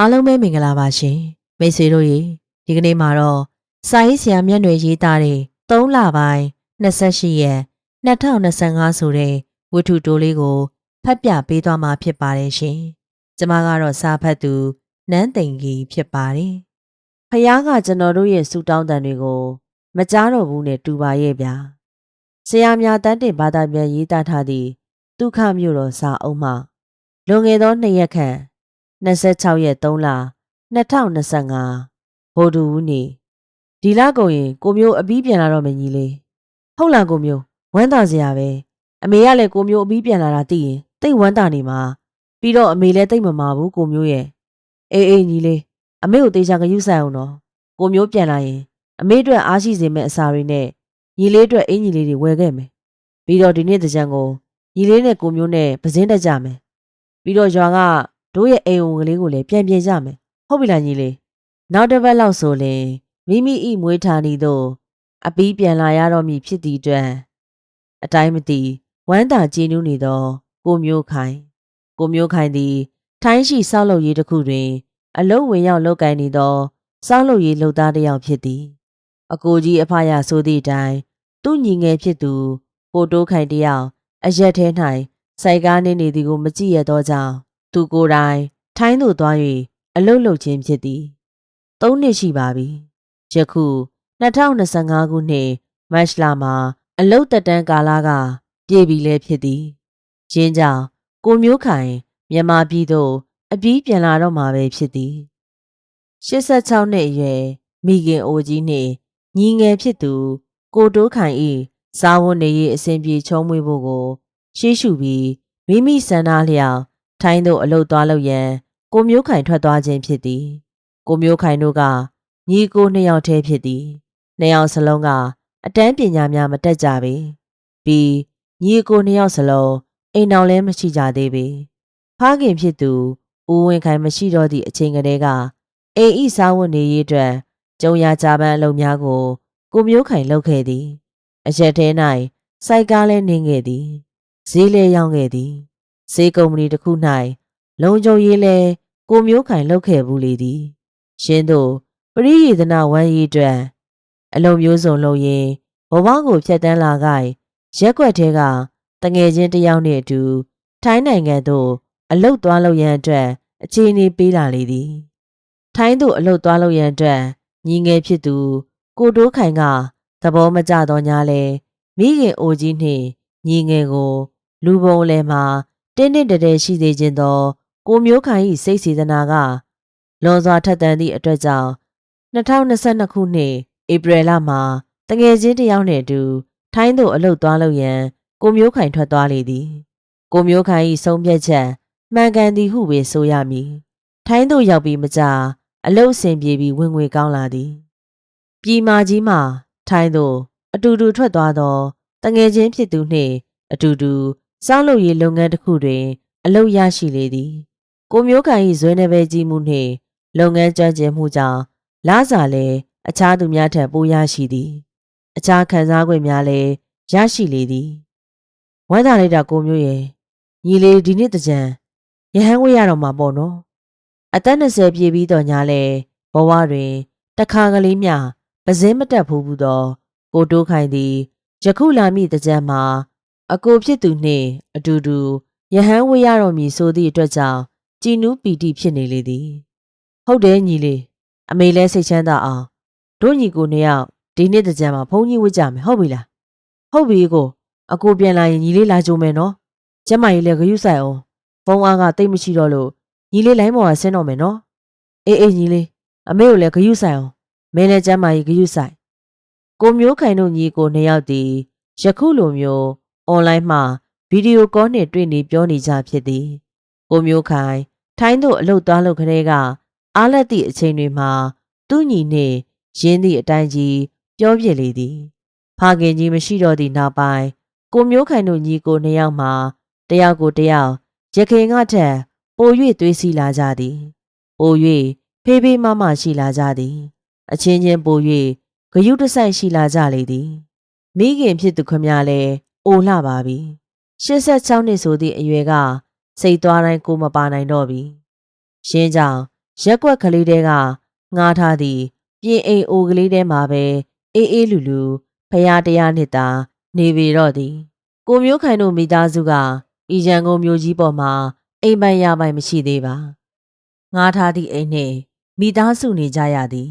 အားလုံးပဲမင်္ဂလာပါရှင်မိတ်ဆွေတို့ရေဒီကနေ့မှာတော့စာရေးဆရာမျက်နှာရေးသားတဲ့3လပိုင်း28ရက်2025ဆိုတဲ့ဝတ္ထုတိုးလေးကိုဖတ်ပြပေးသွားမှာဖြစ်ပါတယ်ရှင်ကျမကတော့စာဖတ်သူနန်းသိန်ကြီးဖြစ်ပါတယ်ဖះကကျွန်တော်တို့ရဲ့စူတောင်းတန်တွေကို မကြားတော့ဘူးနဲ့တူပါရဲ့ဗျာဆရာများတန်းတင်ဘာသာပြန်ရေးသားထားသည့်ဒုက္ခမြို့တော်စာအုပ်မှလွန်ခဲ့သောနှစ်ရက်ခန့် 26ရက်3လ2025ဗိုလ်ဒူဦးနေဒီလကုန်ရင်ကိုမျိုးအပြီးပြန်လာတော့မယ်ညီလေးဟုတ်လားကိုမျိုးဝမ်းသာစရာပဲအမေကလည်းကိုမျိုးအပြီးပြန်လာတာသိရင်တိတ်ဝမ်းသာနေမှာပြီးတော့အမေလည်းတိတ်မမာဘူးကိုမျိုးရဲ့အေးအေးညီလေးအမေကိုတေချာကယူဆိုင်အောင်တော့ကိုမျိုးပြန်လာရင်အမေအတွက်အားရှိစေမယ့်အစာတွေနဲ့ညီလေးအတွက်အင်ကြီးလေးတွေဝယ်ခဲ့မယ်ပြီးတော့ဒီနေ့တကြံကိုညီလေးနဲ့ကိုမျိုးနဲ့ပစင်းတက်ကြမယ်ပြီးတော့ရွာက တို့ရဲ့အိမ်ဝင်ကလေးကိုလည်းပြန်ပြင်ကြမယ်ဟုတ်ပြီလားညီလေးနောက်တစ်ပတ်လောက်ဆိုရင်မိမိဤမွေးဌာနီတို့အပီးပြန်လာရတော့မည်ဖြစ်သည့်အတွက်အတိုင်းမသိဝမ်းသာကြည်နူးနေသောကိုမျိုးခိုင်ကိုမျိုးခိုင်သည်ထိုင်းရှိစောက်လုပ်ရေးတစ်ခုတွင် အလုံးဝင်ရောက်လုပ်ကိုင်နေသောစောက်လုပ်ရေးလုပ်သားတစ်ယောက်ဖြစ်သည် အကိုကြီးအဖရဆိုသည့်အတိုင်းသူ့ညီငယ်ဖြစ်သူပိုတိုးခိုင်တစ်ယောက်အရက်ထဲ၌စိုက်ကားနေနေသည်ကိုမကြည့်ရသောကြောင့် သူကိုယ်တိုင် ထိုင်းသို့သွား၍အလုတ်လုတ်ခြင်းဖြစ်သည်သုံးနှစ်ရှိပါပြီယခု2025ခုနှစ်မတ်လမှာ အလုတ်တက်တန်းကာလကပြည်ပြီလဲဖြစ်သည်ရင်းကြောင့်ကိုမျိုးခိုင်မြန်မာပြည်သို့အပြီးပြန်လာတော့မှာပဲဖြစ်သည်86နှစ်အရွယ်မိခင်အိုကြီးနှင့်ညီငယ်ဖြစ်သူ ကိုတိုးခိုင်၏ဇာဝန်နေရေးအစဉ်ပြေချုံးမွေးဖို့ကို ရှေးရှုပြီးမိမိဆန္ဒလျောက် ထိုင်းသို့အလုတ်သွားလို့ရန်ကိုမျိုးခိုင်ထွက်သွားခြင်းဖြစ်သည် ကိုမျိုးခိုင်တို့ကညီကိုနှစ်ယောက်တည်းဖြစ်သည်နှစ်ယောက်စလုံးကအတန်းပညာများမတက်ကြပေပြီးညီကိုနှစ်ယောက်စလုံးအိမ်တော်လည်းမရှိကြသေးပေဖခင်ဖြစ်သူဦးဝင်းခိုင်မရှိတော့သည့်အချိန်ကလေးကအိမ်ဤစားဝတ်နေရေးအတွက်ကျုံရကြပန်းအလုပ်များကို ကိုမျိုးခိုင်လုပ်ခဲ့သည် အရက်ထဲ၌စိုက်ကားလည်းနေခဲ့သည်ဈေးလည်းရောင်းခဲ့သည် ဈေးကုမ္ပဏီတစ်ခု၌လုံခြုံရေးလဲကိုမျိုးခိုင်လုပ်ခဲ့ဘူးလေသည်ရှင်းတို့ပရိယေဒနာဝမ်းရေးအတွက်အလုံးမျိုးစုံလုံရင်ဘဝကိုဖျက်တမ်းလာကြရက်ွက်ထဲကတငယ်ချင်းတယောက်နဲ့အတူထိုင်းနိုင်ငံသို့အလုတ်သွားလို့ရန်အတွက်အခြေအနေပေးလာလေသည် ထိုင်းသို့အလုတ်သွားလို့ရန်အတွက်ညီငယ်ဖြစ်သူ ကိုတိုးခိုင်ကသဘောမကျတော့ညာလဲမိခင်အိုကြီးနှင့်ညီငယ်ကို လူပုံလဲမှာ တင်းတင်းတတဲရှိသေးခြင်းသောကိုမျိုးခိုင်၏စိတ်စေတနာကလွန်စွာထက်သန်သည့်အတွက်ကြောင့်2022ခုနှစ်ဧပြီလမှာတငယ်ချင်းတယောက်နှင့်အတူထိုင်းသို့အလုတ်သွားလို့ရန်ကိုမျိုးခိုင်ထွက်သွားလေသည် ကိုမျိုးခိုင်၏ဆုံးဖြတ်ချက်မှန်ကန်သည်ဟုပဲဆိုရမည်ထိုင်းသို့ရောက်ပြီးမကြာအလုတ်ဆင်ပြေပြီးဝင်ငွေကောင်းလာသည်ပြည်မာကြီးမှထိုင်းသို့အတူတူထွက်သွားသောတငယ်ချင်းဖြစ်သူနှင့်အတူတူ စောင်းလုပ်ရေးလုပ်ငန်းတစ်ခုတွင် အလုပ်ရရှိလေသည်ကိုမျိုးခိုင်၏ဇွဲနယ်ပယ်ကြီးမှုနှင့်လုပ်ငန်းကျွမ်းကျင်မှုကြောင့်လစာလည်းအခြားသူများထက်ပိုရရှိသည် အခြားခံစား권များလည်းရရှိလေသည်ဝမ်းသာလိုက်တာကိုမျိုးရဲ့ညီလေးဒီနေ့တကြံရဟန်းဝေးရတော့မှာပေါ့နော်အသက်20ပြည့်ပြီးတော့ညာလဲဘဝတွင်တခါကလေးမျှပစင်းမတက်ဘူးဘူးသောကိုတိုးခိုင်သည်ယခုလာမည့်တကြံမှာ အကိုဖြစ်သူနှင့်အတူတူယဟန်ဝေးရတော်မူဆိုသည့်အတွက်ကြောင့်ကြည်နူးပီတိဖြစ်နေလေသည်ဟုတ်တယ်ညီလေးအမေလည်းစိတ်ချမ်းသာအောင်တို့ညီကိုနှစ်ယောက်ဒီနေ့တကြံမှာဘုန်းကြီးဝတ်ကြမယ်ဟုတ်ပြီလားဟုတ်ပြီကိုအကိုပြန်လာရင်ညီလေးလာကြုံမယ်နော်ကျမကြီးလည်းဂရုစိုက်အောင်ဖုန်းအားကတိတ်မရှိတော့လို့ညီလေးလိုင်းပေါ်ကဆင်းတော့မယ်နော်အေးအေးညီလေးအမေကိုလည်းဂရုစိုက်အောင်မင်းလည်းကျမကြီးဂရုစိုက်ကိုမျိုးခိုင်တို့ညီကိုနှစ်ယောက်ဒီယခုလိုမျိုး အွန်လိုင်းမှာဗီဒီယိုကောနှင့်တွေ့နေပြောနေကြဖြစ်သည်ကိုမျိုးခိုင်ထိုင်းသို့အလုတ်သွားလို့ခရဲကအားလက်သည့်အချိန်တွေမှာသူ့ညီနှင့်ရင်းသည့်အတိုင်းကြီးပြောပြလေသည်ဖခင်ကြီးမရှိတော့သည့်နောက်ပိုင်းကိုမျိုးခိုင်တို့ညီကိုနှစ်ယောက်မှာတယောက်ကိုတယောက်ရခင်ကထက်ပို၍သွေးစီလာကြသည်ပို၍ဖေးဖေးမမရှိလာကြသည် အချင်းချင်းပို၍ဂယုတဆိုင်ရှိလာကြလေသည်မိခင်ဖြစ်သူခမလည်း အိုလှပါပြီ86နှစ်ဆိုသည့်အရွယ်ကစိတ်သွားတိုင်းကိုမပါနိုင်တော့ပြီရှင်းကြောင်ရက်ကွက်ကလေးတဲကငားထားသည့်ပြင်အိမ်အိုကလေးထဲမှာပဲအေးအေးလူလူဖရာတရားနှစ်သာနေပေတော့သည်ကိုမျိုးခိုင်တို့မိသားစုကအီရန်ကုန်မျိုးကြီးပေါ်မှာအိမ်ပိုင်ရပိုင်မရှိသေးပါငားထားသည့်အိမ်နှင့်မိသားစုနေကြရသည်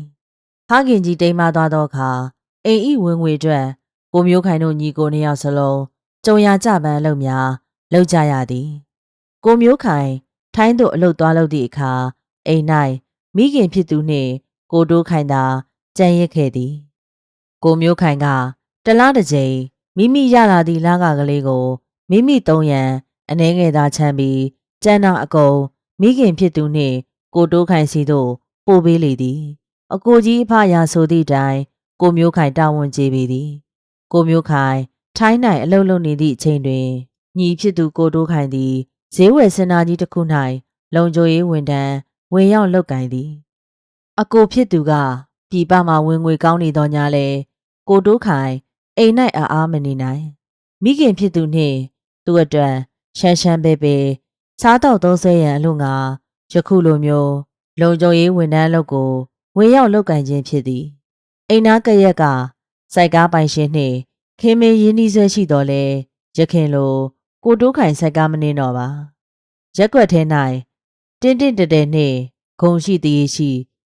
ဖခင်ကြီးတိမ်မသွားသောအခါအိမ်ဤဝင်ငွေအတွက် ကိုမျိုးခိုင်တို့ညီကိုနှစ်ယောက်စလုံးကြုံရကြပန်းအလုပ်များလုပ်ကြရသည်ကိုမျိုးခိုင်ထိုင်းသို့အလုပ်သွားလုပ်သည့်အခါအိမ်၌မိခင်ဖြစ်သူနှင့်ကိုတိုးခိုင်သာကြံရစ်ခဲ့သည် ကိုမျိုးခိုင်ကတလားတစ်ကြိမ်မိမိရလာသည့်လကကလေးကိုမိမိသုံးရန်အနှဲငယ်သာချမ်းပြီးကျန်တာအကုန်မိခင်ဖြစ်သူနှင့်ကိုတိုးခိုင်စီတို့ပို့ပေးလေသည် အကိုကြီးအဖရာဆိုသည့်တိုင်ကိုမျိုးခိုင်တာဝန်ကျေပေသည် ကိုမျိုးခိုင်ထိုင်း၌အလုပ်လုပ်နေသည့်အချိန်တွင်ညီဖြစ်သူကိုတိုးခိုင်သည်ဈေးဝယ်စင်နာကြီးတစ်ခု၌လုံခြုံရေးဝန်ထမ်းဝင်ရောက်လုပ်ကင်သည် အကိုဖြစ်သူကပြည်ပမှဝင်ငွေကောင်းနေသောညာလဲကိုတိုးခိုင်အိမ်၌အားအားမနေနိုင် မိခင်ဖြစ်သူနှင့်သူ့အတွက်ရှမ်းရှမ်းပဲပဲစားတော့သုံးဆွဲရန်အလို့ငါယခုလိုမျိုးလုံခြုံရေးဝန်ထမ်းလုပ်ကိုဝင်ရောက်လုပ်ကင်ခြင်းဖြစ်သည်အိမ်နာကရက်က စိုက်ကားပိုင်ရှင်နှင့်ခင်မင်းရင်းနှီးဆွဲရှိတော်လဲရခင်လိုကိုတိုးခိုင်စိုက်ကားမနှင်းတော့ပါရက်ွက်ထဲ၌တင်းတင်းတဲတဲနှင့်ဂုံရှိတည်ရှိ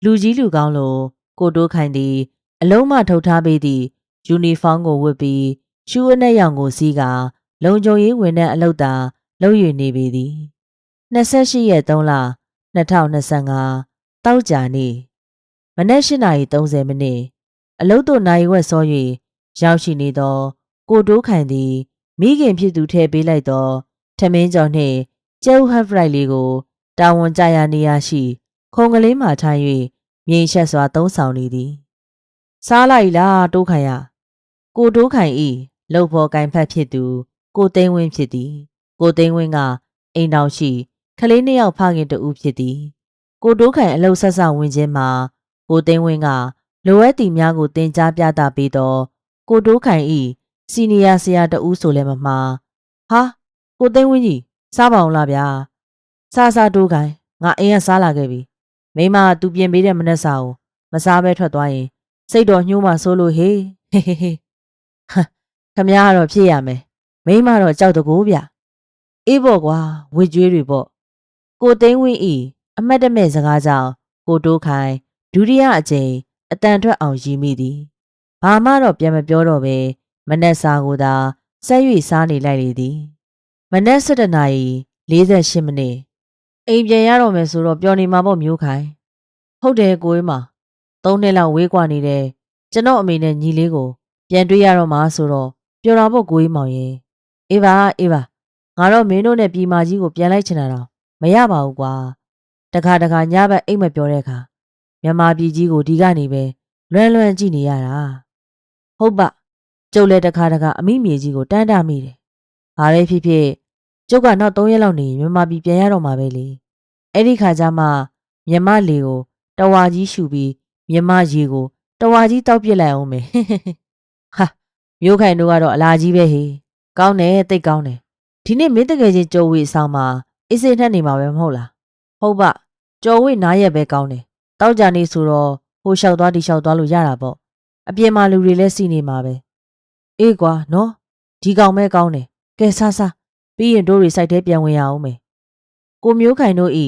လူကြီးလူကောင်းလိုကိုတိုးခိုင်သည် အလုံးမထုတ်ထားပေးသည့်ယူနီဖောင်းကိုဝတ်ပြီးရှူးအနက်ရောင်ကိုစီးကလုံခြုံရေးဝင်တဲ့အလုပ်သာလုပ်ရနေပေသည်28ရက်3လ2025တောက်ကြနေ့မနက်8:30မိနစ် အလုပ်တို့နိုင်ဝက်စော၍ရောက်ရှိနေသော ကိုတိုးခိုင်သည် မိခင်ဖြစ်သူထည့်ပေးလိုက်သောထမင်းကြော်နှင့်ကျဲဥဟက်ဖရိုက်လေးကိုတာဝန်ကျရာနေရာရှိ ခုံကလေးမှထိုင်၍မြေရှက်စွာသုံးဆောင်နေသည်စားလိုက်လားတိုးခိုင်ရကိုတိုးခိုင်ဤလှုပ်ဖော်ကင်ဖက်ဖြစ်သူ ကိုသိန်းဝင်းဖြစ်သည် ကိုသိန်းဝင်းကအိမ်တော်ရှိကလေးနှစ်ယောက်ဖခင်တူဖြစ်သည် ကိုတိုးခိုင်အလုဆက်ဆဝင်ခြင်းမှာကိုသိန်းဝင်းက လိုအပ်သည်များကိုတင် जा ပြသပေးသောကိုတိုးခိုင်ဤစီနီယာဆရာတူဆိုလည်းမမှားဟာကိုသိန်းဝင်းကြီးစားပါအောင်လားဗျာစားစားတိုးခိုင်ငါအိမ်ကစားလာခဲ့ပြီမိမကသူပြင်ပေးတဲ့မနှက်စာကိုမစားဘဲထွက်သွားရင် စိတ်တော်ညှိုးမှဆိုးလို့ဟေးဟေးဟေးဟေးဟမ်ခမရကတော့ဖြစ်ရမယ်မိမတော့ကြောက်တကိုးဗျအေးပေါ့ကွာဝစ်ကြွေးတွေပေါ့ကိုသိန်းဝင်းဤအမတ်တမဲ့စကားကြောင့်ကိုတိုးခိုင်ဒုတိယအကြိမ် အတန်ထွက်အောင်ရည်မိသည်ဘာမှတော့ပြန်မပြောတော့ပဲမနက်စာကိုသာဆက်၍စားနေလိုက်လေသည်မနက်7:48မိနစ်အိမ်ပြန်ရတော့မယ်ဆိုတော့ပျော်နေမှာပေါ့မျိုးခိုင်ဟုတ်တယ်ကိုအေးမသုံးနှစ်လောက်ဝေးကွာနေတဲ့ကျွန်တော်အမေနဲ့ညီလေးကို ပြန်တွေ့ရတော့မှာဆိုတော့ပျော်တာပေါ့ကိုအေးမောင်ရင်အေးပါအေးပါငါတော့မင်းတို့နဲ့ပြည်မာကြီးကိုပြန်လိုက်ချင်တာတော့မရပါဘူးကွာတခါတခါညဘက်အိတ်မပြောတဲ့အခါ မြန်မာပြည်ကြီးကိုဒီကနေပဲလွမ်းလွမ်းကြည့်နေရတာဟုတ်ပါကျုပ်လည်းတခါတခါအမိမြေကြီးကိုတန်းတမိတယ်ဘာပဲဖြစ်ဖြစ်ကျုပ်ကနောက်3ရက်လောက်နေရင်မြန်မာပြည်ပြန်ရတော့မှာပဲလေအဲ့ဒီခါကျမှမြမလေကိုတဝါကြီးရှူပြီးမြမရေကိုတဝါကြီးတောက်ပစ်လိုက်အောင်မယ်ဟာမျိုးခိုင်တို့ကတော့အလာကြီးပဲဟေးကောင်းတယ်တိတ်ကောင်းတယ်ဒီနေ့မင်းတကယ်ချင်းကြော်ဝေဆောင်မှာအေးစိတ်နဲ့နေမှာပဲမဟုတ်လားဟုတ်ပါကြော်ဝေနားရက်ပဲကောင်းတယ် တောက်ကြနေဆိုတော့ဟိုလျှောက်သွားဒီလျှောက်သွားလို့ရတာပေါ့အပြင်မှာလူတွေလည်းစီနေမှာပဲအေးကွာနော်ဒီကောင်ပဲကောင်းတယ်ကဲဆားဆားပြီးရင်တို့တွေစိုက်ထဲပြန်ဝင်ရအောင်မယ်ကိုမျိုးခိုင်တို့ဤ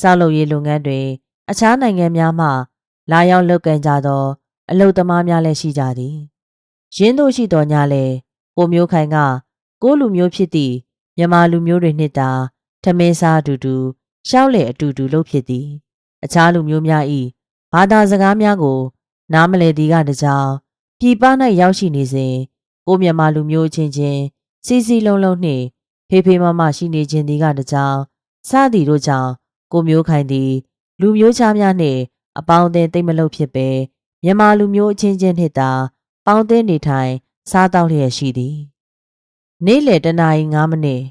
စောက်လုပ်ရေးလုပ်ငန်းတွေအခြားနိုင်ငံများမှလာရောက်လုပ်ကန်ကြသော အလုပ်သမားများလည်းရှိကြသည်ရင်းတို့ရှိတော်ညာလဲကိုမျိုးခိုင်ကကိုလူမျိုးဖြစ်သည့်မြန်မာလူမျိုးတွေနှစ်တာထမင်းစားအတူတူရှောက်လေအတူတူလုပ်ဖြစ်သည် အခြားလူမျိုးများဤဘာသာစကားများကို နားမလည်သည်ကတကြောင်ပြည်ပ၌ရောက်ရှိနေစဉ်ကိုမြန်မာလူမျိုးချင်းချင်းစီစီလုံးလုံးနှင့်ဖေးဖေးမမရှိနေခြင်းသည်ကတကြောင်စသည်တို့ကြောင့်ကိုမျိုးခိုင်သည် လူမျိုးခြားများနှင့်အပေါင်းအသင်းတိတ်မလို့ဖြစ်ပဲမြန်မာလူမျိုးအချင်းချင်းနှင့်သာပေါင်းသင်းနေထိုင် စားတောက်လျက်ရှိသည်နေ့လယ်တနာရီ9မိနစ်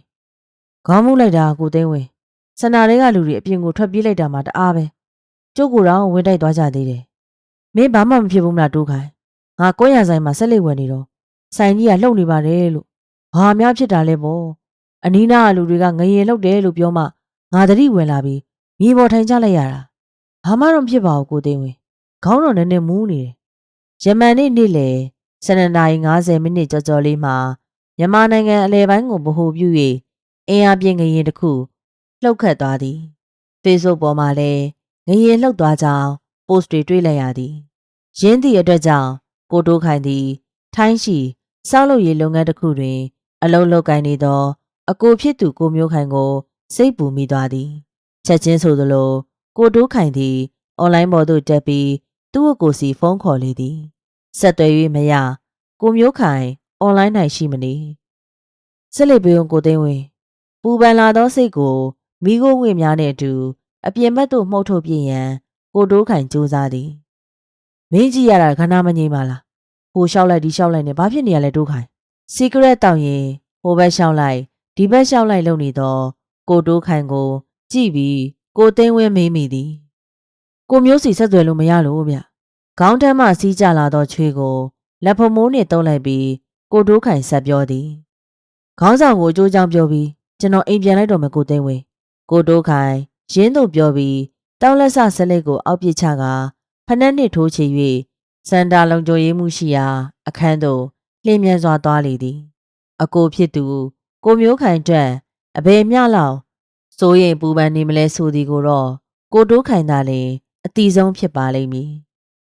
ခေါင်းမူးလိုက်တာကိုသိန်းဝင်စနာတွေကလူတွေအပြင်ကိုထွက်ပြေးလိုက်တာမှတအားပဲ ကျုပ်ကိုယ်တော့ဝင်တိုက်သွားကြသေးတယ်မင်းဘာမှမဖြစ်ဘူးမလားတိုးခိုင်ငါကွဲရဆိုင်မှာဆက်လက်ဝင်နေတော့ဆိုင်ကြီးကလှုပ်နေပါတယ်လို့ဘာများဖြစ်တာလဲပေါ့အနီးနားကလူတွေကငရေလှုပ်တယ်လို့ပြောမှငါတတိဝင်လာပြီးမြေပေါ်ထိုင်ကြလိုက်ရတာဘာမှတော့မဖြစ်ပါဘူးကိုသိန်းဝင်းခေါင်းတော့နည်းနည်းမူးနေတယ်ယမန်နေ့နေ့လယ်7နာရီ50မိနစ်ကြော်ကြော်လေးမှာမြန်မာနိုင်ငံအလဲပိုင်းကိုဗဟိုပြု၍အင်အားပြင်းငရင်တစ်ခုလှုပ်ခတ်သွားသည် Facebook ပေါ်မှာလည်း ငရင်လှုပ်သွားကြောင်း post တွေတွေ့လိုက်ရသည်ရင်းသည့်အတွက်ကြောင့်ကိုတိုးခိုင်သည် ထိုင်းရှိစောက်လုပ်ရေးလုပ်ငန်းတစ်ခုတွင် အလုံးလုပ်ကိုင်နေသော အကိုဖြစ်သူကိုမျိုးခိုင်ကို စိတ်ပူမိသွားသည်ချက်ချင်းဆိုသလို ကိုတိုးခိုင်သည်အွန်လိုင်းပေါ်သို့တက်ပြီးသူ့အကိုစီဖုန်းခေါ်လေသည်ဆက်သွယ်၍မရကိုမျိုးခိုင်အွန်လိုင်း၌ရှိမနေဆက်လက်ပြေုံကိုသိန်းဝင်ပူပန်လာသောစိတ်ကိုမိခိုးငွေများနှင့်အတူ အပြင်ဘက်သို့မှုတ်ထုတ်ပြရန်ကိုတိုးခိုင်ကြိုးစားသည်မင်းကြည့်ရတာခဏမငြိမ်ပါလားဟိုလျှောက်လိုက်ဒီလျှောက်လိုက်နေဘာဖြစ်နေရလဲတိုးခိုင်စီကရက်တောင်းရင်ဟိုဘက်လျှောက်လိုက်ဒီဘက်လျှောက်လိုက်လုပ်နေတော့ကိုတိုးခိုင်ကို ကြည့်ပြီးကိုသိန်းဝင်းမေးမိသည်ကိုမျိုးစီဆက်သွယ်လို့မရလို့ဗျခေါင်းထမ်းမှစီးကြလာသောချွေးကိုလက်ဖမိုးနှင့်တုံးလိုက်ပြီးကိုတိုးခိုင်ဆက်ပြောသည်ခေါင်းဆောင်ကိုအကျိုးကြောင့်ပြောပြီးကျွန်တော်အိမ်ပြန်လိုက်တော့မယ်ကိုသိန်းဝင်းကိုတိုးခိုင် ရင်းတို့ပြောပြီးတောင်းလက်ဆဆက်လက်ကိုအောက်ပစ်ချကဖနက်နှင့်ထိုးချ၍စန္ဒာလုံကြိုရေးမှုရှိရာ အခန်းသို့လျင်မြန်စွာသွားလေသည် အကိုဖြစ်သူ ကိုမျိုးခိုင်အတွက်အဘယ်မျှလောက်စိုးရင်ပူပန်နေမလဲဆိုသည်ကိုတော့ကိုတိုးခိုင်သာလေအတီဆုံးဖြစ်ပါလိမ့်မည်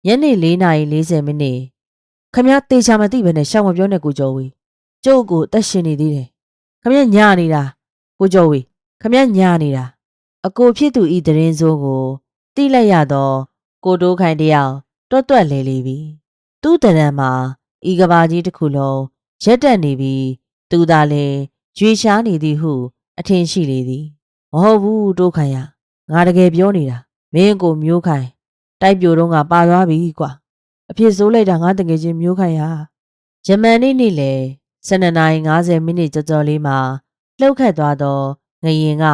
ညနေ4:40မိနစ်ခမရတေချာမသိဘဲနဲ့ရှောင်းမပြောနဲ့ကိုကျော်ဝေကျုပ်ကိုအသက်ရှင်နေသေးတယ်ခမရညာနေတာကိုကျော်ဝေခမရညာနေတာ အကိုဖြစ်သူဤတရင်စိုးကိုတိလိုက်ရတော့ကိုတိုးခိုင်တယောက်တွတ်တွတ်လဲလေပြီသူ့တရံမှာဤကဘာကြီးတစ်ခုလုံးရက်တက်နေပြီးသူသာလင်ရွေရှားနေသည်ဟု အထင်ရှိလေသည်မဟုတ်ဘူးတိုးခိုင်ရငါတကယ်ပြောနေတာမင်းကိုမျိုးခိုင်တိုက်ပြိုတော့ကပါသွားပြီကွာအဖြစ်ဆိုးလိုက်တာငါတကယ်ချင်းမျိုးခိုင်ရဂျမန်နေ့နေ့လေ12:50မိနစ်ကြော်ကြော်လေးမှာလှုပ်ခတ်သွားသောငရင်က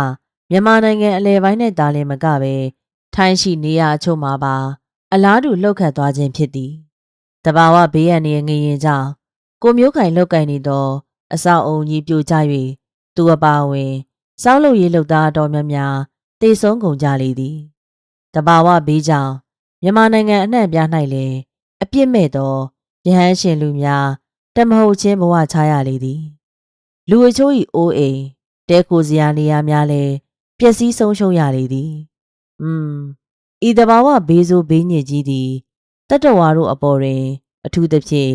မြန်မာနိုင်ငံအလဲပိုင်းနဲ့တာလင်မကပဲထိုင်းရှိနေရအချို့မှာပါ အလားတူလှုပ်ခတ်သွားခြင်းဖြစ်သည်တဘာဝဘေးရန်ရဲ့ငရင်ကြောင့်ကိုမျိုးခိုင်လှုပ်ကိုင်နေသော အဆောက်အုံကြီးပြိုကျ၍သူအပါအဝင်စောက်လုပ်ရေးလုပ်သားတော်များများတေဆုံးကုန်ကြလေသည်တဘာဝဘေးကြောင့်မြန်မာနိုင်ငံအနှံ့ပြား၌လည်းအပြစ်မဲ့သောရဟန်းရှင်လူများတမဟုတ်ချင်းဘဝချရလေသည် လူအချို့၏အိုးအိမ်တဲခိုစရာနေရာများလည်းပျ က်စီးဆုံးရှုံးရလေသည်อืมဤတဘာဝဘေးဆိုးဘေးညစ်ကြီးသည်တတ္တဝါတို့အပေါ်တွင် အထူးသဖြင့်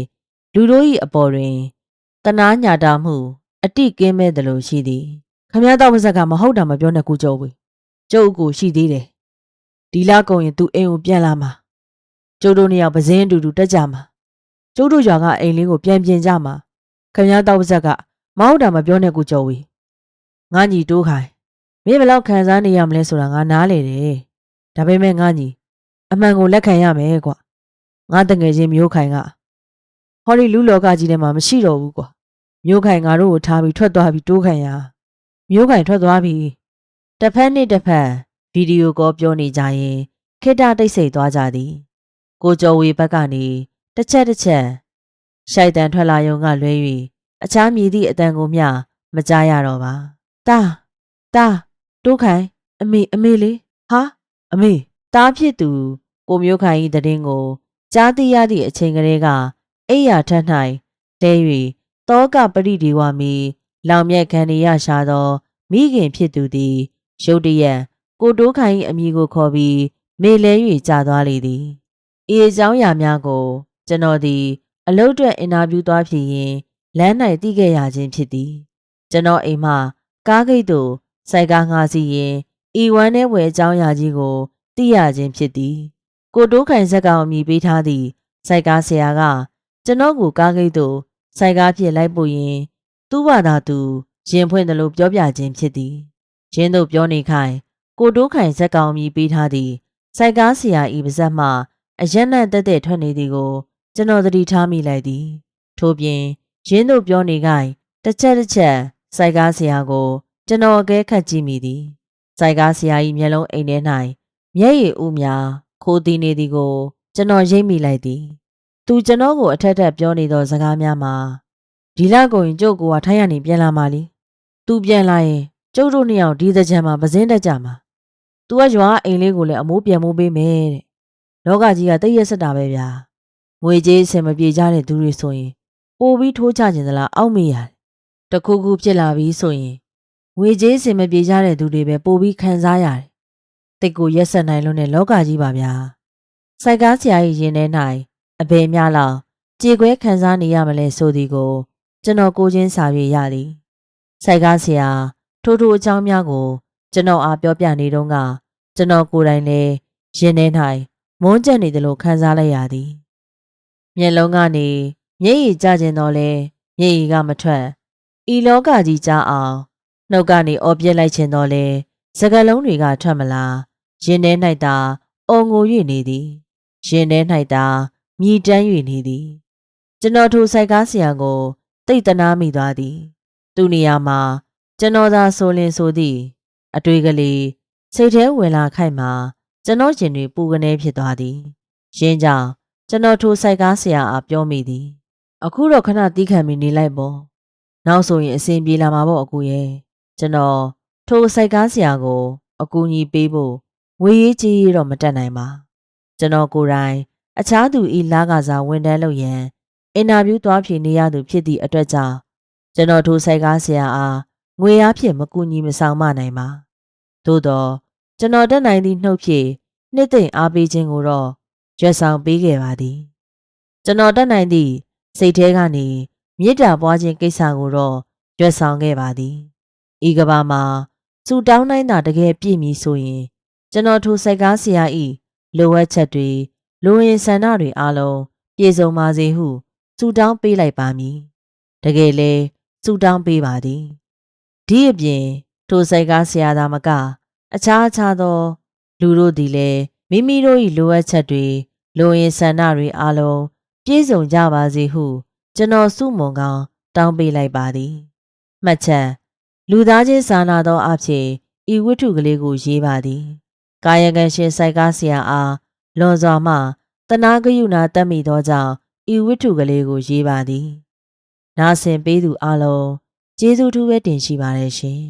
လူတို့၏အပေါ်တွင်တနာညာတာမှု အတိကင်းမဲ့တယ်လို့ရှိသည်ခမည်းတော်ပါဇက်ကမဟုတ်တာမပြောနဲ့ကိုကျော်ဝေကျုပ်ကိုရှိသေးတယ်ဒီလကုန်ရင်သူအိမ်ကိုပြန်လာမှာကျုပ်တို့နှစ်ယောက်ပဇင်းအတူတူတက်ကြမှာကျုပ်တို့ရွာကအိမ်လေးကိုပြန်ပြင်ကြမှာခမည်းတော်ပါဇက်ကမဟုတ်တာမပြောနဲ့ကိုကျော်ဝေငါညီတိုးခိုင် မင်းဘယ်လောက်ခံစားနေရမလဲဆိုတာငါနားလေတယ်ဒါပေမဲ့ငါညီအမှန်ကိုလက်ခံရမယ်ကွာငါတငယ်ချင်းမျိုးခိုင်ကဟောဒီလူလောကကြီးထဲမှာမရှိတော့ဘူးကွာမျိုးခိုင်ငါတို့ကိုထားပြီးထွက်သွားပြီးတိုးခိုင်ရမျိုးခိုင်ထွက်သွားပြီးတစ်ဖက်နဲ့တစ်ဖက်ဗီဒီယိုကောပြောနေကြရင်ခေတ္တတိတ်ဆိတ်သွားကြသည် ကိုကျော်ဝေဘက်ကနေတစ်ချက်တစ်ချက်ရှိုက်တန်ထွက်လာယုံကလွဲ၍အခြားမြည်သည့်အတန်ကိုမျှမကြားရတော့ပါတာတာ တိုးခိုင်အမေအမေလေးဟာအမေတားဖြစ်သူကိုမျိုးခိုင်၏တည်င်းကိုကြားသိရသည့်အချိန်ကလေးကအိယာထက်၌လဲ၍တောကပရိဒီဝမီလောင်မြက်ခံရရှာသော မိခင်ဖြစ်သူသည်ရုတ်တရက်ကိုတိုးခိုင်၏အမိကိုခေါ်ပြီးမေလဲ၍ကြာသွားလေသည်။ဤအကြောင်းအရာများကို ကျွန်တော်သည် အလုပ်အတွက်အင်တာဗျူးသွားဖြစ်ရင်လမ်း၌သိခဲ့ရခြင်းဖြစ်သည်။ကျွန်တော်အိမ်မှကားဂိတ်သို့ စိုက်ကားငှားစီရင်ဤဝမ်းထဲဝယ်အကြောင်းအရာကြီးကိုသိရခြင်းဖြစ်သည်။ကိုတိုးခိုင်ဇက်ကောင်အမိပေးထားသည့်စိုက်ကားဆရာက ကျွန်တော်ကိုကားဂိတ်သို့စိုက်ကားဖြစ်လိုက်ပို့ရင် သူ့ဘာသာသူရင်ဖွင့်တယ်လို့ပြောပြခြင်းဖြစ်သည်။ရင်းတို့ပြောနေခိုင်ကိုတိုးခိုင်ဇက်ကောင်မြည်ပေးထားသည့်စိုက်ကားဆရာဤပါဇက်မှအရက်နဲ့တက်တဲ့ထွက်နေသည်ကို ကျွန်တော်သတိထားမိလိုက်သည် ထို့ပြင်ရင်းတို့ပြောနေခိုင်တစ်ချက်တစ်ချက်စိုက်ကားဆရာကို ကျွန်တော်အကဲခတ်ကြည့်မိသည်စိုက်ကားဆရာ၏မျက်လုံးအိမ်ထဲ၌မျက်ရည်ဦးများခိုးသည်နေသည်ကို ကျွန်တော်ရိပ်မိလိုက်သည် သူကျွန်တော်ကိုအထက်ထက်ပြောနေသောစကားများမှာဒီလကုန်ရင်ကျုပ်ကထိုင်းရနေပြန်လာမှလीသူပြန်လာရင်ကျုပ်တို့နှစ်ယောက်ဒီသကြံမှာပစင်းတက်ကြမှာ။ तू ကရွာအိမ်လေးကိုလည်းအမိုးပြန်မိုးပေးမယ်တဲ့။လောကကြီးကတိတ်ရက်စက်တာပဲဗျာ။ငွေကြေးအဆင်မပြေကြတဲ့သူတွေဆိုရင်ပိုပြီးထိုးချခြင်းသလားအောက်မေ့ရတယ်။တခုခုဖြစ်လာပြီဆိုရင် ငွေကြေးအဆင်မပြေကြတဲ့သူတွေပဲပိုပြီးခံစားရတယ်။တိတ်ကိုရက်ဆက်နိုင်လို့နဲ့လောကကြီးပါဗျာ။စိုက်ကားဆရာကြီးရင်ထဲ၌အဘယ်များလောက်ကြေခွဲခံစားနေရမလဲဆိုသည်ကို ကျွန်တော်ကိုချင်းစာပြေရသည်။စိုက်ကားဆရာထိုးထိုးအကြောင်းများကို ကျွန်တော်အားပြောပြနေတော့ကကျွန်တော်ကိုယ်တိုင်လည်းရင်ထဲ၌မွန်းကျက်နေတယ်လို့ခံစားလိုက်ရသည်။မျက်လုံးကနေမျက်ရည်ကျခြင်းတော့လဲမျက်ရည်ကမထွက်ဤလောကကြီးကြားအောင် နှုတ်ကနေအော်ပြက်လိုက်ခြင်းတော့လဲစကလုံးတွေကထွက်မလာရင်ထဲ၌သာအုံငို၍နေသည်ရင်ထဲ၌သာမြည်တမ်း၍နေသည် ကျွန်တော်ထိုစိုက်ကားဆရာကိုတိတ်တနာမိသွားသည် သူနေရာမှာ ကျွန်တော်သာဆိုလင်ဆိုသည့်အတွေ့ကလေးစိတ်ထဲဝင်လာခိုက်မှာကျွန်တော်ရင်တွေပူကနေဖြစ်သွားသည်ရင်းကြောင့်ကျွန်တော်ထိုစိုက်ကားဆရာအားပြောမိသည် အခုတော့ခဏတီးခံပြီးနေလိုက်ပေါ့နောက်ဆိုရင်အဆင်ပြေလာမှာပေါ့အကူရဲ့ ကျွန်တော်ထိုစိုက်ကားဆရာကို အကူအညီပေးဖို့ဝေးရေးကြီးတော့မတက်နိုင်ပါကျွန်တော်ကိုယ်တိုင် အခြားသူဤလာကစားဝန်တန်းလုပ်ရန်အင်တာဗျူးသွားဖြေနေရသူဖြစ်သည့်အတွက်ကြောင့်ကျွန်တော်ထိုစိုက်ကားဆရာအားငွေအားဖြင့်မကူညီမဆောင်မနိုင်ပါသို့တော့ကျွန်တော်တက်နိုင်သည့်နှုတ်ဖြင့်နှစ်သိမ့်အားပေးခြင်းကိုတော့ရွက်ဆောင်ပေးခဲ့ပါသည် ကျွန်တော်တက်နိုင်သည့်စိတ်ထဲကနေမေတ္တာပွားခြင်းကိစ္စကိုတော့ရွက်ဆောင်ခဲ့ပါသည် ဤကဘာမှာစူတောင်းတိုင်းသာတကယ်ပြည့်မည်ဆိုရင်ကျွန်တော်ထိုစိုက်ကားဆရာဤလိုအပ်ချက်တွေလူဝင်ဆန္ဒတွေအားလုံးပြည့်စုံပါစေဟုစူတောင်းပေးလိုက်ပါမည်တကယ်လဲစူတောင်းပေးပါသည်ဒီအပြင်ထိုစိုက်ကားဆရာသာမက အခြားအခြားသော လူတို့သည်လည်းမိမိတို့၏လိုအပ်ချက်တွေလူဝင်ဆန္ဒတွေအားလုံးပြည့်စုံကြပါစေဟု ကျွန်တော်စုမုံကောင်းတောင်းပေးလိုက်ပါသည်မှတ်ချက် လူသားချင်းစာနာသောအဖြစ်ဤဝတ္ထုကလေးကိုရေးပါသည်ကာယကံရှင်စိုက်ကားဆရာအားလွန်စွာမှတနာဂယုဏတတ်မိသောကြောင့်ဤဝတ္ထုကလေးကိုရေးပါသည်နာဆင်ပေးသူအလုံးကျေးဇူးထူးပဲတင်ရှိပါတယ်ရှင်